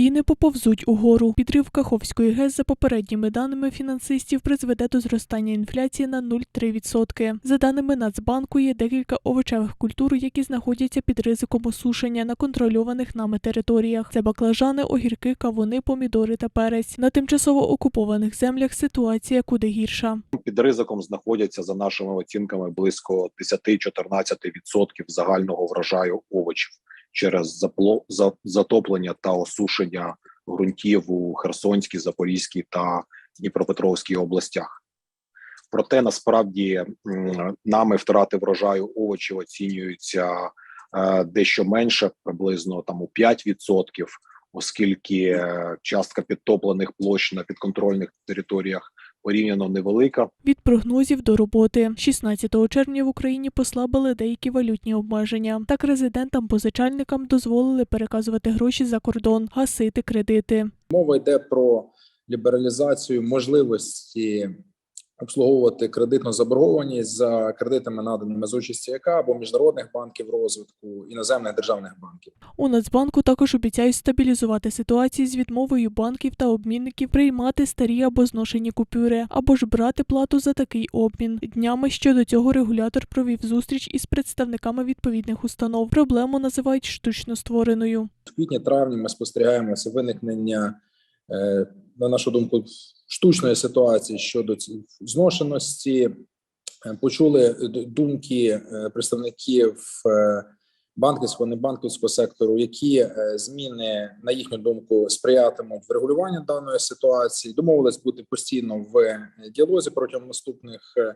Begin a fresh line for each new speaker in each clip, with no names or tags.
Ціни поповзуть угору. Підрив Каховської ГЕС за попередніми даними фінансистів призведе до зростання інфляції на 0,3%. За даними Нацбанку, є декілька овочевих культур, які знаходяться під ризиком осушення на контрольованих нами територіях. Це баклажани, огірки, кавуни, помідори та перець. На тимчасово окупованих землях ситуація куди гірша.
під ризиком знаходяться за нашими оцінками близько 10-14% загального врожаю овочів через затоплення та осушення ґрунтів у Херсонській, Запорізькій та Дніпропетровській областях. Проте насправді нами втрати врожаю овочів оцінюються е, дещо менше, приблизно там у 5%, оскільки е, частка підтоплених площ на підконтрольних територіях порівняно невелика.
Від прогнозів до роботи 16 червня в Україні послабили деякі валютні обмеження. Так резидентам-позичальникам дозволили переказувати гроші за кордон, гасити кредити.
Мова йде про лібералізацію можливості обслуговувати кредитну заборгованість за кредитами, наданими з участі ЯК або міжнародних банків розвитку, іноземних державних банків.
У Нацбанку також обіцяють стабілізувати ситуацію з відмовою банків та обмінників приймати старі або зношені купюри, або ж брати плату за такий обмін. Днями щодо цього регулятор провів зустріч із представниками відповідних установ. Проблему називають штучно створеною.
В квітні-травні ми спостерігаємо це виникнення, е, на нашу думку, штучної ситуації щодо зношеності. Е, Почули думки представників представників не банківського, небанківського сектору, які е, зміни, на їхню думку, сприятимуть врегулюванню даної ситуації. Домовились бути постійно в е, діалозі протягом наступних е,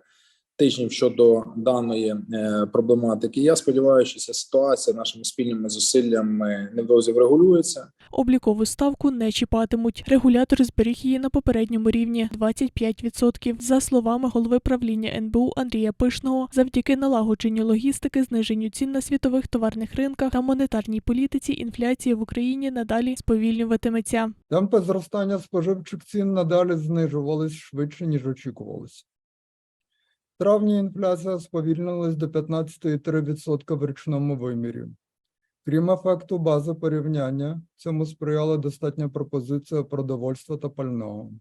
тижнів щодо даної е, проблематики. Я сподіваюся, що ця ситуація нашими спільними зусиллями невдовзі врегулюється.
Облікову ставку не чіпатимуть. Регулятор зберіг її на попередньому рівні 25%. За словами голови правління НБУ Андрія Пишного, завдяки налагодженню логістики, зниженню цін на світових товарних ринках та монетарній політиці, інфляція в Україні надалі сповільнюватиметься.
Темпи зростання споживчих цін надалі знижувались швидше, ніж очікувалось. Травні інфляція сповільнилась до 15,3% в річному вимірі. Крім ефекту бази порівняння, цьому сприяла достатня пропозиція продовольства та пального,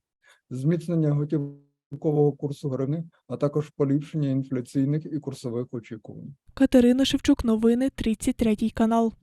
зміцнення готівкового курсу гривни, а також поліпшення інфляційних і курсових очікувань.
Катерина Шевчук, новини 33 канал.